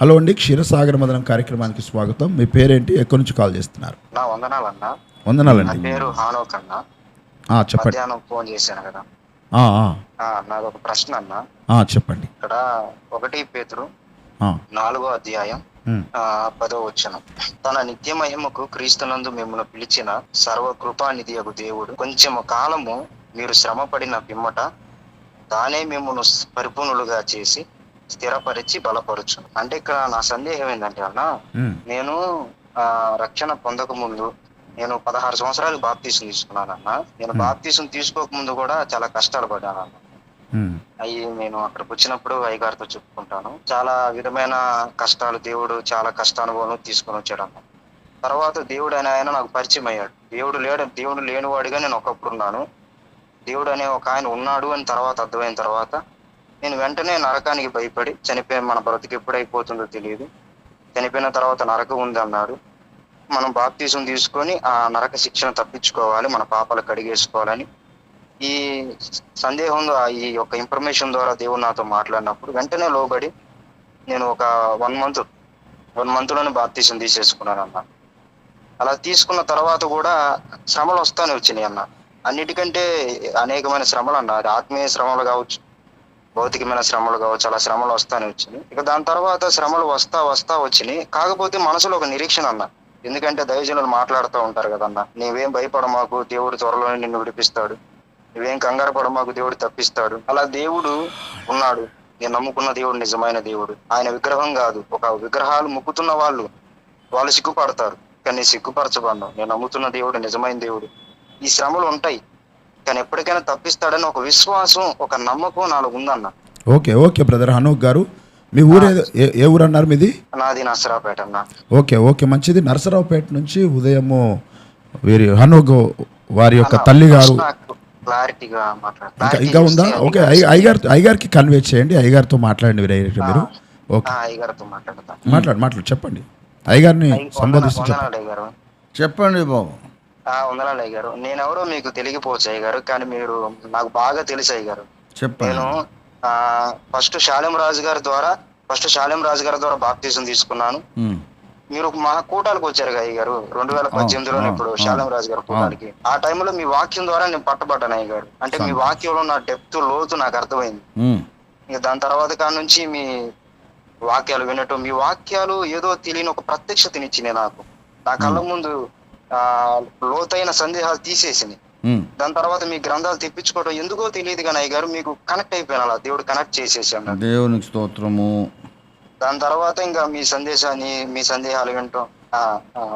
Hello అండి క్షీరసాగర మదనం కార్యక్రమానికి స్వాగతం. మీ పేరేంటి? ఎక్కడి నుంచి కాల్ చేస్తున్నారు? నా వందనాలన్నా నా వందనాలండి. పేరు హానోక్ అన్న. ఆ, చెప్పండి. మధ్యాహ్నం ఫోన్ చేశాను కదా. ఆ, ఆ, ఆ, నాది ఒక ప్రశ్న అన్న. ఆ, చెప్పండి. ఇక్కడ ఒకటి పేతురు ఆ, నాలుగో అధ్యాయం ఉమ్, ఆ, పదో వచ్చనం తన నిత్య మహిమకు క్రీస్తునందు మిమ్మల్ని పిలిచిన సర్వ కృపానిధియగు దేవుడు కొంచెం కాలము మీరు శ్రమ పడిన పిమ్మట తానే మిమ్మల్ని పరిపూర్ణులుగా చేసి స్థిరపరిచి బలపరచు అంటే ఇక్కడ నా సందేహం ఏంటంటే అన్న నేను ఆ, రక్షణ పొందక ముందు నేను పదహారు సంవత్సరాలు బాప్తీసం తీసుకున్నానన్న. నేను. బాప్తీసం తీసుకోక ముందు కూడా చాలా కష్టాలు పడ్డాను అవి నేను అక్కడికి వచ్చినప్పుడు అయ్యగారితో చెప్పుకుంటాను. చాలా విధమైన కష్టాలు దేవుడు చాలా కష్టానుభవం తీసుకొని వచ్చాడు అన్న తర్వాత దేవుడు అనే ఆయన నాకు పరిచయం అయ్యాడు. దేవుడు లేడు దేవుడు లేనివాడిగా నేను ఒకప్పుడు ఉన్నాను. దేవుడు అనే ఒక ఆయన ఉన్నాడు అని తర్వాత అర్థమైన తర్వాత నేను వెంటనే నరకానికి భయపడి చనిపోయి మన బ్రతికి ఎప్పుడైపోతుందో తెలియదు. చనిపోయిన తర్వాత నరకం ఉంది అన్నాడు. మనం బాప్తీసం తీసుకొని ఆ నరక శిక్షణ తప్పించుకోవాలి మన పాపాలు కడిగేసుకోవాలని. ఈ సందేహం ఈ యొక్క ఇన్ఫర్మేషన్ ద్వారా దేవుడు నాతో మాట్లాడినప్పుడు వెంటనే లోబడి నేను ఒక వన్ మంత్ వన్ మంత్లోనే బాప్తీసం తీసేసుకున్నాను అన్న. అలా తీసుకున్న తర్వాత కూడా శ్రమలు వస్తానే వచ్చినాయి అన్న. అన్నిటికంటే అనేకమైన శ్రమలు అన్న. అది ఆత్మీయ శ్రమలు కావచ్చు భౌతికమైన శ్రమలు కావచ్చు అలా శ్రమలు వస్తానే వచ్చినాయి. ఇక దాని తర్వాత శ్రమలు వస్తా వస్తా వచ్చినాయి. కాకపోతే మనసులో ఒక నిరీక్షణ అన్న. ఎందుకంటే దైవజనులు మాట్లాడుతూ ఉంటారు కదన్న నీవేం భయపడ మాకు దేవుడు త్వరలోనే నిన్ను విడిపిస్తాడు. నువ్వేం కంగారు పడ మాకు దేవుడు తప్పిస్తాడు. అలా దేవుడు ఉన్నాడు. నేను నమ్ముకున్న దేవుడు నిజమైన దేవుడు. ఆయన విగ్రహం కాదు. ఒక విగ్రహాలు ముక్కుతున్న వాళ్ళు వాళ్ళు సిగ్గుపడతారు. కానీ నేను నేను నమ్ముతున్న దేవుడు నిజమైన దేవుడు. ఈ శ్రమలు ఉంటాయి. కానీ ఎప్పటికైనా తప్పిస్తాడని ఒక విశ్వాసం ఒక నమ్మకం నాలో ఉందన్న. ఓకే ఓకే బ్రదర్ హనూక్ గారు. మీ ఊరు ఏ ఊరు అన్నారు మీది? నాది నసరాపేట అన్న. ఓకే ఓకే మంచిది. నరసరావుపేట నుంచి ఉదయము వీరి హనూక్ వారి యొక్క తల్లి గారు క్లారిటీగా ఇంకా ఇంకా ఉందా? ఓకే అయ్య- అయ్యగారు అయ్యగారికి కన్వే చేయండి. అయ్యగారితో మాట్లాడండి మీరు. మీరు ఓకే. అయ్యగారితో మాట్లాడతా. మాట్లాడు మాట్లాడు చెప్పండి. అయ్యగారిని సంబోధిస్తూ చెప్పండి. వందనాలు అయ్యగారు చెప్పండి బాబు. ఆ, వందనాలు అయ్యగారు నేనెవరో మీకు తెలియకపోవచ్చు అయ్యగారు కానీ మీరు నాకు బాగా తెలుసు అయ్యగారు చెప్పండి. నేను ఆ ఫస్ట్ శాలెం రాజు గారి ద్వారా ఫస్ట్ శాలెం రాజు గారి ద్వారా బాప్తీసం తీసుకున్నాను. ఉమ్, మీరు మా కూటాలకు వచ్చారు కదా అయ్యగారు రెండు వేల పద్దెనిమిదిలో ఆ, ఇప్పుడు ఆ. శాలెం రాజు గారి కూటానికి. ఆ. టైంలో మీ వాక్యం ద్వారా నేను పట్టబడ్డాను అయ్యగారు అంటే మీ వాక్యంలో నా డెప్త్ లోతు నాకు అర్థమైంది. ఉమ్, ఇక దాని తర్వాత కాడ నుంచి మీ వాక్యాలు వినటం మీ వాక్యాలు ఏదో తెలియని ఒక ప్రత్యక్షతనిచ్చినాయి నాకు. నా కళ్ళ ముందు లోతైన సందేహాలు తీసేసింది దాని తర్వాత మీ గ్రంథాలు తెప్పించుకోవడం ఎందుకో తెలియదు కానీ అయ్య గారు మీకు కనెక్ట్ అయిపోయాను అలా. దేవుడు కనెక్ట్ చేసేసాను దేవునికి స్తోత్రము. దాని తర్వాత ఇంకా మీ సందేశాన్ని మీ సందేహాలు వినటం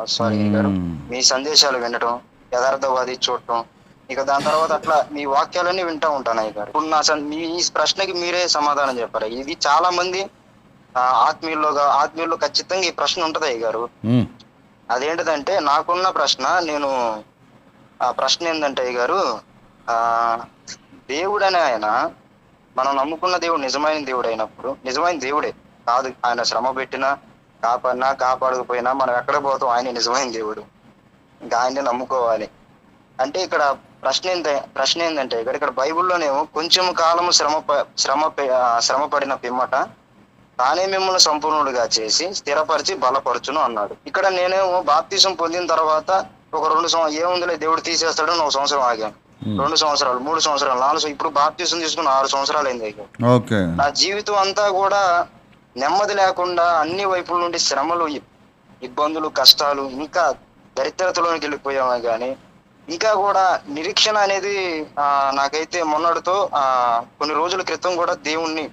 సారీ గారు. మీ సందేశాలు వినటం యథార్థవాది చూడటం. ఇక దాని తర్వాత అట్లా మీ వాక్యాలన్నీ వింటా ఉంటాను అయ్య గారు. ఇప్పుడు నా మీ ఈ ప్రశ్నకి మీరే సమాధానం చెప్పారు ఇది చాలా మంది ఆ, ఆత్మీయుల్లో ఆత్మీయుల్లో ఖచ్చితంగా ఈ ప్రశ్న ఉంటది అయ్య గారు. అదేంటిదంటే నాకున్న ప్రశ్న నేను ఆ ప్రశ్న ఏంటంటే అయ్య గారు ఆ దేవుడు అనే ఆయన మనం నమ్ముకున్న దేవుడు నిజమైన దేవుడు అయినప్పుడు నిజమైన దేవుడే. కాదు ఆయన శ్రమ పెట్టినా కాపాడినా కాపాడకపోయినా మనం ఎక్కడ పోతాం? ఆయన నిజమైన దేవుడు. ఇంకా ఆయన్ని నమ్ముకోవాలి. అంటే ఇక్కడ ప్రశ్న ఏంట ప్రశ్న ఏంటంటే ఇక్కడ ఇక్కడ బైబిల్లోనేమో కొంచెం కాలం శ్రమ శ్రమ శ్రమ పడిన పిమ్మట తానే మిమ్మల్ని సంపూర్ణుడిగా చేసి స్థిరపరిచి బలపరచును అన్నాడు. ఇక్కడ నేనేమో బాప్తీసం పొందిన తర్వాత ఒక రెండు సంవత్సరం ఏముందిలే దేవుడు తీసేస్తాడు ఒక సంవత్సరం ఆగాను. రెండు సంవత్సరాలు మూడు సంవత్సరాలు నాలుగు ఇప్పుడు బాప్తీసం తీసుకుని ఆరు సంవత్సరాలు అయింది ఇక. ఓకే. నా జీవితం అంతా కూడా నెమ్మది లేకుండా అన్ని వైపుల నుండి శ్రమలు ఇబ్బందులు కష్టాలు ఇంకా దరిద్రతలోనికి వెళ్ళిపోయామే కానీ ఇంకా కూడా నిరీక్షణ అనేది ఆ నాకైతే మొన్నటితో ఆ కొన్ని రోజుల క్రితం కూడా దేవుణ్ణి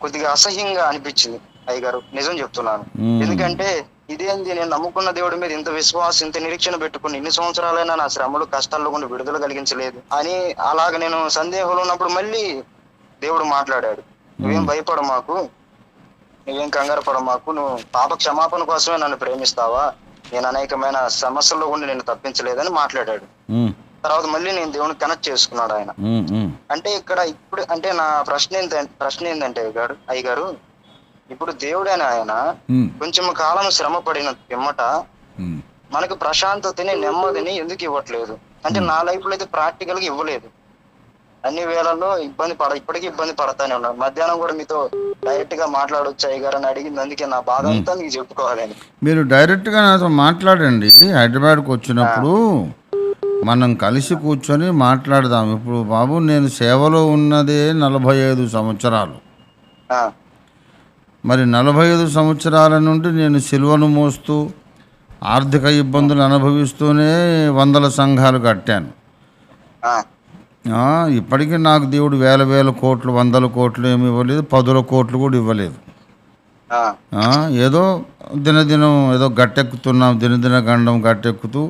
కొద్దిగా అసహ్యంగా అనిపించింది అయ్యగారు నిజం చెప్తున్నాను. ఎందుకంటే ఇదేంది? నేను నమ్ముకున్న దేవుడి మీద ఇంత విశ్వాసం ఇంత నిరీక్షణ పెట్టుకుని ఇన్ని సంవత్సరాలైనా నా శ్రమలు కష్టాల్లో కూడా విడుదల కలిగించలేదు అని అలాగ నేను సందేహంలో ఉన్నప్పుడు మళ్ళీ దేవుడు మాట్లాడాడు. నువ్వేం భయపడ మాకు నువ్వేం కంగారు పడ మాకు నువ్వు పాప క్షమాపణ కోసమే నన్ను ప్రేమిస్తావా? నేను అనేకమైన సమస్యల్లో ఉండి నేను తప్పించలేదని మాట్లాడాడు. తర్వాత మళ్ళీ నేను దేవుని కనెక్ట్ చేసుకున్నాడు ఆయన. అంటే ఇక్కడ ఇప్పుడు అంటే నా ప్రశ్న ఏంట ప్రశ్న ఏంటంటే అయ్యగారు అయ్యగారు ఇప్పుడు దేవుడైన ఆయన కొంచెం కాలం శ్రమ పడిన పిమ్మట మనకు ప్రశాంతతని నెమ్మదిని ఎందుకు ఇవ్వట్లేదు? అంటే నా లైఫ్లో అయితే ప్రాక్టికల్గా ఇవ్వలేదు. అన్ని వేళల్లో ఇబ్బంది పడ ఇప్పటికీ ఇబ్బంది పడతానే ఉన్నాను. మధ్యాహ్నం కూడా మీతో డైరెక్ట్గా మాట్లాడొచ్చు అయ్య గారు అని అడిగింది. అందుకే నా బాధ అంతా నీకు చెప్పుకోవాలని మీరు డైరెక్ట్గా నాతో మాట్లాడండి. హైదరాబాద్కి వచ్చినప్పుడు మనం కలిసి కూర్చొని మాట్లాడదాం. ఇప్పుడు బాబు నేను సేవలో ఉన్నదే నలభై ఐదు సంవత్సరాలు. మరి నలభై ఐదు సంవత్సరాల నుండి నేను సిలువను మోస్తూ ఆర్థిక ఇబ్బందులు అనుభవిస్తూనే వందల సంఘాలు కట్టాను. ఇప్పటికీ నాకు దేవుడు వేల వేల కోట్లు వందల కోట్లు ఏమి ఇవ్వలేదు పదుల కోట్లు కూడా ఇవ్వలేదు. ఏదో దినదినం ఏదో గట్టెక్కుతున్నాం దినదిన గండం గట్టెక్కుతూ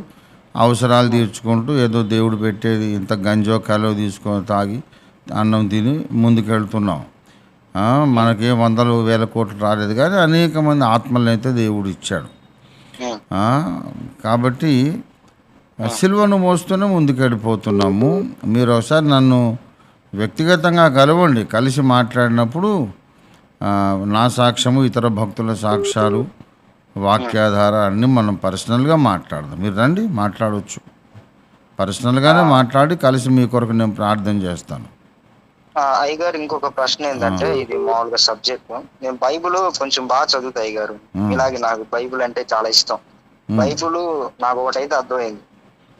అవసరాలు తీర్చుకుంటూ ఏదో దేవుడు పెట్టేది ఇంత గంజో కలో తీసుకొని తాగి అన్నం తిని ముందుకెళ్తున్నాం. మనకి మనకేం వందలు వేల కోట్లు రాలేదు కానీ అనేక మంది ఆత్మలను అయితే దేవుడు ఇచ్చాడు. కాబట్టి సిల్వను మోస్తూనే ముందుకెళ్ళిపోతున్నాము. మీరు ఒకసారి నన్ను వ్యక్తిగతంగా కలవండి. కలిసి మాట్లాడినప్పుడు నా సాక్ష్యము ఇతర భక్తుల సాక్ష్యాలు వాక్యాధార అన్నీ మనం పర్సనల్గా మాట్లాడదాం. మీరు రండి మాట్లాడవచ్చు పర్సనల్గానే మాట్లాడి కలిసి మీ కొరకు నేను ప్రార్థన చేస్తాను. అయ్యగారు ఇంకొక ప్రశ్న ఏంటంటే ఇది మామూలుగా సబ్జెక్ట్. నేను బైబుల్ కొంచెం బాగా చదువుతా అయ్యగారు. ఇలాగే నాకు బైబుల్ అంటే చాలా ఇష్టం. బైబుల్ నాకు ఒకటైతే అర్థమైంది.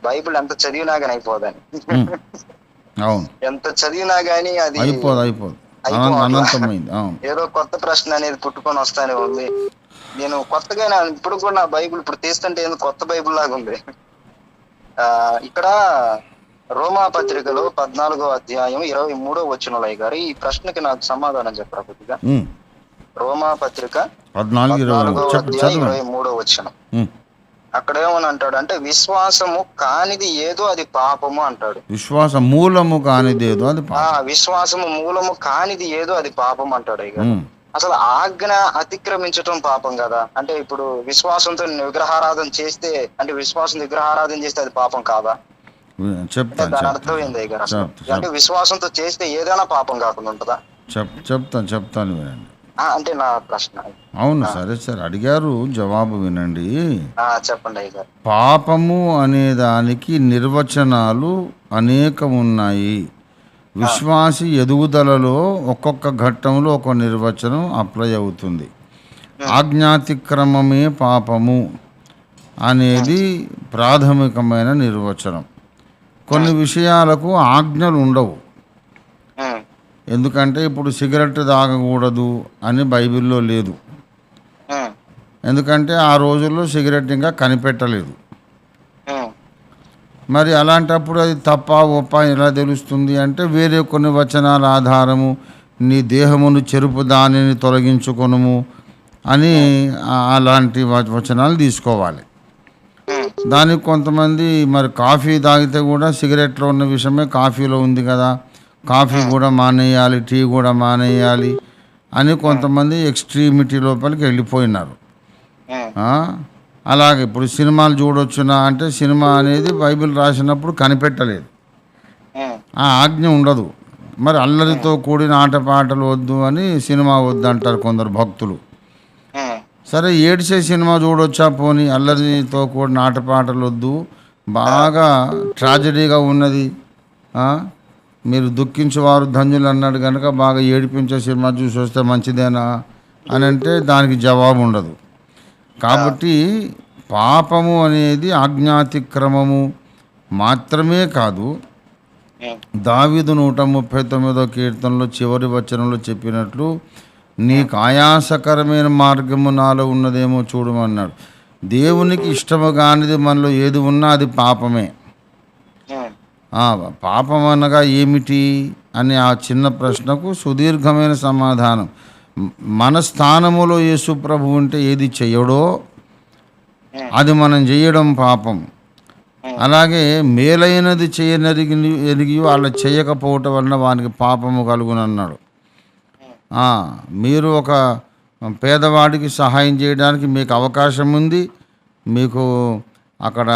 బైబుల్ ఎంత చదివినా కానీ అయిపోదని అవును. ఎంత చదివినా గానీ అది అయిపోదు అయిపోదు. ఏదో కొత్త ప్రశ్న అనేది పుట్టుకొని వస్తానే ఉంది. నేను కొత్తగా ఇప్పుడు కూడా నా బైబిల్ ఇప్పుడు తీస్తుంటే ఏదో కొత్త బైబిల్ లాగా ఉంది ఆ ఇక్కడ రోమా పత్రికలో పద్నాలుగో అధ్యాయం ఇరవై మూడో వచ్చిన గారు ఈ ప్రశ్నకి నాకు సమాధానం చెప్పరా కొద్దిగా. రోమా పత్రిక పద్నాలుగు అధ్యాయం ఇరవై మూడో వచ్చిన. అక్కడ ఏమని అంటాడు అంటే విశ్వాసము కానిది ఏదో అది పాపము అంటాడు విశ్వాస మూలము కానిదేదో అది ఆ పాపం. విశ్వాసము మూలము కానిది ఏదో అది పాపం అంటాడు. అసలు ఆజ్ఞ అతిక్రమించటం పాపం కదా. అంటే ఇప్పుడు విశ్వాసంతో విగ్రహారాధన చేస్తే అంటే విశ్వాసం విగ్రహారాధన చేస్తే అది పాపం కాదా? అంటే చెప్తాను దాని అర్థం చెప్తాను. ఏంది అయ్య అసలు చెప్- అంటే విశ్వాసంతో చేస్తే ఏదైనా పాపం కాకుండా ఉంటుందా? చెప్ చెప్తాను చెప్తాను వినండి. అంటే నా ప్రశ్న. అవును సరే సరే. అడిగారు జవాబు వినండి. ఆ చెప్పండి పాపము అనే దానికి నిర్వచనాలు అనేకం ఉన్నాయి విశ్వాసి ఎదుగుదలలో ఒక్కొక్క ఘట్టంలో ఒక నిర్వచనం అప్లై అవుతుంది. ఆజ్ఞాతిక్రమమే పాపము అనేది ప్రాథమికమైన నిర్వచనం. కొన్ని విషయాలకు ఆజ్ఞలు ఉండవు. ఎందుకంటే ఇప్పుడు సిగరెట్ తాగకూడదు అని బైబిల్లో లేదు. ఎందుకంటే ఆ రోజుల్లో సిగరెట్ ఇంకా కనిపెట్టలేదు. మరి అలాంటప్పుడు అది తప్ప ఒప్ప ఎలా తెలుస్తుంది అంటే వేరే కొన్ని వచనాల ఆధారము నీ దేహమును చెరుపు దానిని తొలగించుకొనుము అని అలాంటి వచనాలు తీసుకోవాలి. దానికి కొంతమంది మరి కాఫీ తాగితే కూడా సిగరెట్లో ఉన్న విషయమే కాఫీలో ఉంది కదా కాఫీ కూడా మానేయాలి టీ కూడా మానేయాలి అని కొంతమంది ఎక్స్ట్రీమిటీ లోపలికి వెళ్ళిపోయినారు? అలాగే ఇప్పుడు సినిమాలు చూడొచ్చునా అంటే సినిమా అనేది బైబిల్ రాసినప్పుడు కనిపెట్టలేదు. ఆ. ఆజ్ఞ ఉండదు. మరి అల్లరితో కూడిన ఆటపాటలు వద్దు అని సినిమా వద్దు అంటారు కొందరు భక్తులు. సరే ఏడ్చే సినిమా చూడొచ్చా పోని అల్లరితో కూడిన ఆటపాటలు వద్దు. బాగా ట్రాజడీగా ఉన్నది? మీరు దుఃఖించేవారు ధన్యులు అన్నాడు కనుక బాగా ఏడిపించే సినిమా చూసి వస్తే మంచిదేనా అని అంటే దానికి జవాబు ఉండదు. కాబట్టి పాపము అనేది ఆజ్ఞాతిక్రమము మాత్రమే కాదు. దావీదు నూట ముప్పై తొమ్మిదో కీర్తనలో చివరి వచనంలో చెప్పినట్లు నీకు ఆయాసకరమైన మార్గము నాలో ఉన్నదేమో చూడమన్నాడు. దేవునికి ఇష్టము కానిది మనలో ఏది ఉన్నా అది పాపమే. పాపం అనగా ఏమిటి? అనే ఆ చిన్న ప్రశ్నకు సుదీర్ఘమైన సమాధానం. మన స్థానములో యేసు ప్రభు ఉంటే ఏది చెయ్యడో అది మనం చేయడం పాపం. అలాగే మేలైనది చేయనరిగి ఎరిగి వాళ్ళ చేయకపోవటం వలన వానికి పాపము కలుగునన్నాడు. మీరు ఒక పేదవాడికి సహాయం చేయడానికి మీకు అవకాశం ఉంది మీకు అక్కడ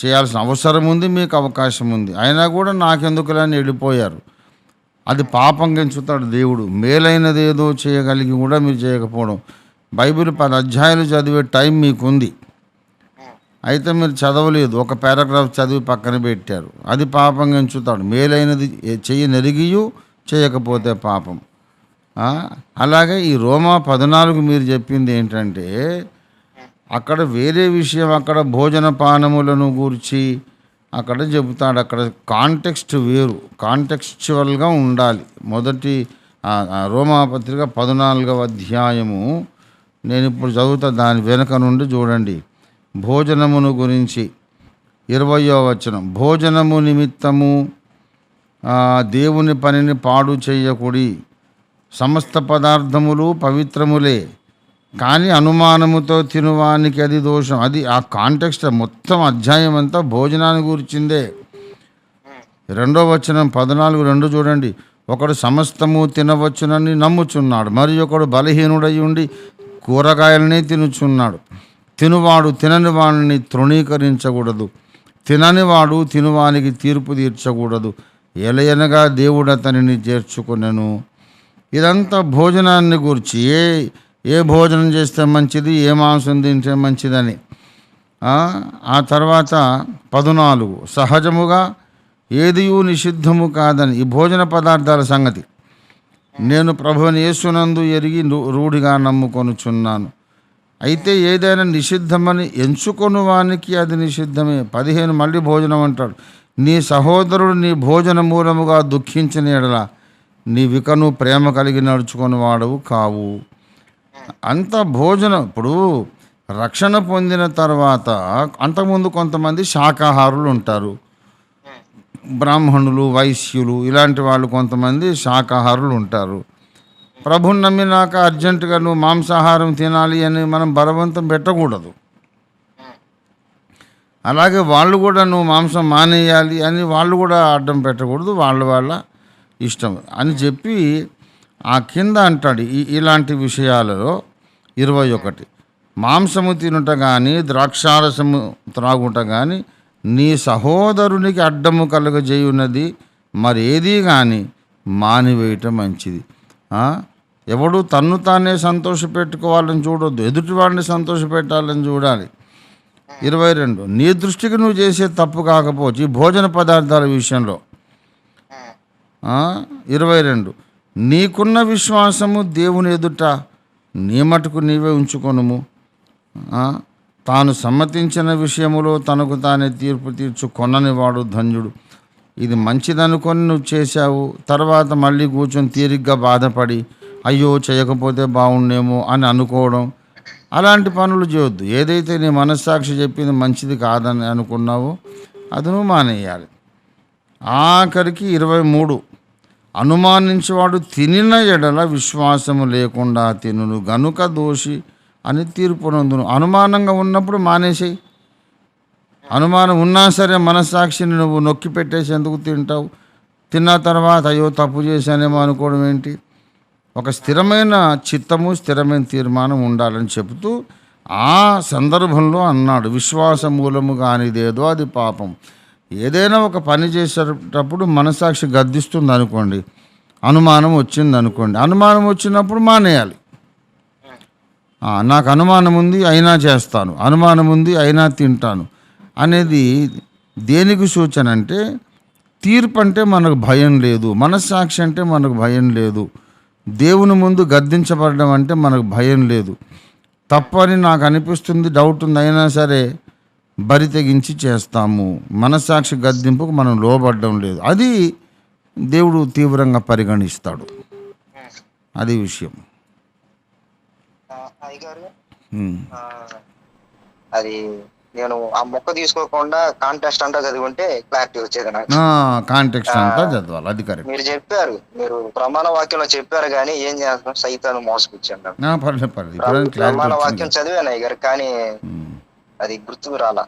చేయాల్సిన అవసరం ఉంది మీకు అవకాశం ఉంది. అయినా కూడా నాకెందుకులే అని వెళ్ళిపోయారు. అది పాపంగా గెంచుతాడు దేవుడు. మేలైనది ఏదో చేయగలిగి కూడా మీరు చేయకపోవడం. బైబిల్ పది అధ్యాయులు చదివే టైం మీకుంది. అయితే మీరు చదవలేదు. ఒక పారాగ్రాఫ్ చదివి పక్కన పెట్టారు. అది పాపంగా ఎంచుతాడు మేలైనది చెయ్యి నెరిగియు చేయకపోతే పాపం. అలాగే ఈ రోమా పద్నాలుగు మీరు చెప్పింది ఏంటంటే అక్కడ వేరే విషయం అక్కడ భోజన పానములను గూర్చి అక్కడ చెబుతాడు. అక్కడ కాంటెక్స్ట్ వేరు. కాంటెక్స్చువల్గా ఉండాలి. మొదటి రోమాపత్రిక పద్నాలుగవ అధ్యాయము. నేను ఇప్పుడు చదువుతా దాని వెనుక నుండి చూడండి. భోజనమును గురించి ఇరవయో వచనం. భోజనము నిమిత్తము దేవుని పనిని పాడు చేయకుడి. సమస్త పదార్థములు పవిత్రములే. కానీ అనుమానముతో తినువానికి అది దోషం. అది ఆ కాంటెక్స్ట్ మొత్తం అధ్యాయం అంతా భోజనాన్ని గురించిందే. రెండో వచనం పద్నాలుగు రెండు చూడండి. ఒకడు సమస్తము తినవచ్చునని నమ్ముచున్నాడు. మరి ఒకడు బలహీనుడై ఉండి కూరగాయలనే తినుచున్నాడు. తినువాడు తినని వాడిని తృణీకరించకూడదు. తిననివాడు తినువానికి తీర్పు తీర్చకూడదు. ఎలయనగా దేవుడు అతనిని చేర్చుకునెను. ఇదంతా భోజనాన్ని గురించి ఏ ఏ భోజనం చేస్తే మంచిది ఏ మాంసం తింటే మంచిదని. ఆ, తర్వాత పదునాలుగు సహజముగా ఏదియు నిషిద్ధము కాదని ఈ భోజన పదార్థాల సంగతి. నేను ప్రభుని యేసునందు ఎరిగి రూఢిగా నమ్ముకొనుచున్నాను. అయితే ఏదైనా నిషిద్ధమని ఎంచుకొని వానికి అది నిషిద్ధమే. పదిహేను మళ్ళీ భోజనం అంటాడు. నీ సహోదరుడు నీ భోజన మూలముగా దుఃఖించిన ఎడల నీ వికను ప్రేమ కలిగి నడుచుకొని వాడవు కావు. అంత భోజనం. ఇప్పుడు రక్షణ పొందిన తర్వాత అంతకుముందు కొంతమంది శాకాహారులు ఉంటారు బ్రాహ్మణులు వైశ్యులు ఇలాంటి వాళ్ళు కొంతమంది శాకాహారులు ఉంటారు ప్రభుని నమ్మినాక అర్జెంటుగా నువ్వు మాంసాహారం తినాలి అని మనం బలవంతం పెట్టకూడదు. అలాగే వాళ్ళు కూడా నువ్వు మాంసం మానేయాలి అని వాళ్ళు కూడా అడ్డం పెట్టకూడదు. వాళ్ళ వాళ్ళ ఇష్టం అని చెప్పి ఆ కింద అంటాడు ఈ- ఇలాంటి విషయాలలో ఇరవై ఒకటి. మాంసము తినుట కానీ ద్రాక్షారసము త్రాగుట కానీ నీ సహోదరునికి అడ్డము కలుగజేయున్నది మరేది కానీ మానివేయటం మంచిది. ఎవడు తన్ను తానే సంతోషపెట్టుకోవాలని చూడొద్దు ఎదుటివాడిని సంతోషపెట్టాలని చూడాలి. ఇరవై రెండు నీ దృష్టికి నువ్వు చేసే తప్పు కాకపోవచ్చు ఈ భోజన పదార్థాల విషయంలో. ఇరవై రెండు నీకున్న విశ్వాసము దేవుని ఎదుట నీ మటుకు నీవే ఉంచుకొనుము. తాను సమ్మతించిన విషయములో తనకు తానే తీర్పు తీర్చు కొనని వాడు ధన్యుడు. ఇది మంచిదనుకొని నువ్వు చేశావు తర్వాత మళ్ళీ కూర్చొని తీరిగ్గా బాధపడి అయ్యో చేయకపోతే బాగుండేమో అని అనుకోవడం అలాంటి పనులు చేయొద్దు. ఏదైతే నీ మనస్సాక్షి చెప్పింది మంచిది కాదని అనుకున్నావో అది నువ్వు మానేయాలి. ఆఖరికి ఇరవై మూడు. అనుమానించేవాడు తినిన ఎడల విశ్వాసము లేకుండా తినును. గనుక దోషి అని తీర్పునందును. అనుమానంగా ఉన్నప్పుడు మానేసేయి. అనుమానం ఉన్నా సరే మనస్సాక్షిని నువ్వు నొక్కి పెట్టేసేందుకు తింటావు. తిన్న తర్వాత అయ్యో తప్పు చేశానేమో అనుకోవడం ఏంటి? ఒక స్థిరమైన చిత్తము స్థిరమైన తీర్మానం ఉండాలని చెబుతూ ఆ సందర్భంలో అన్నాడు. విశ్వాస మూలము కానిదేదో అది పాపం. ఏదైనా ఒక పని చేసేటప్పుడు మనసాక్షి గద్దిస్తుంది అనుకోండి అనుమానం వచ్చింది అనుకోండి అనుమానం వచ్చినప్పుడు మానేయాలి. నాకు అనుమానం ఉంది అయినా చేస్తాను అనుమానం ఉంది అయినా తింటాను అనేది దేనికి సూచన అంటే తీర్పు అంటే మనకు భయం లేదు మనస్సాక్షి అంటే మనకు భయం లేదు దేవుని ముందు గద్దించబడడం అంటే మనకు భయం లేదు. తప్పని నాకు అనిపిస్తుంది డౌట్ ఉంది అయినా సరే బరి తెగించి చేస్తాము. మనస్సాక్షి గద్దింపుకు మనం లోబడడం లేదు. అది దేవుడు తీవ్రంగా పరిగణిస్తాడు. అది విషయం. అది నేను ఆ మొక్క తీసుకోకుండా కాంటెస్ట్ అంతా చదివింటే క్లారిటీ వచ్చేది నాకు. కాంటెక్స్ట్ అంతా చదవాలి. అది కరెక్ట్ మీరు చెప్పారు. మీరు ప్రమాణ వాక్యంలో చెప్పారు కానీ ఏం చేస్తాం? సైతాను మోసపుచ్చాను ప్రమాణ వాక్యం చదివాను అయ్యగారు కానీ. అది గుర్తుకు రాలా.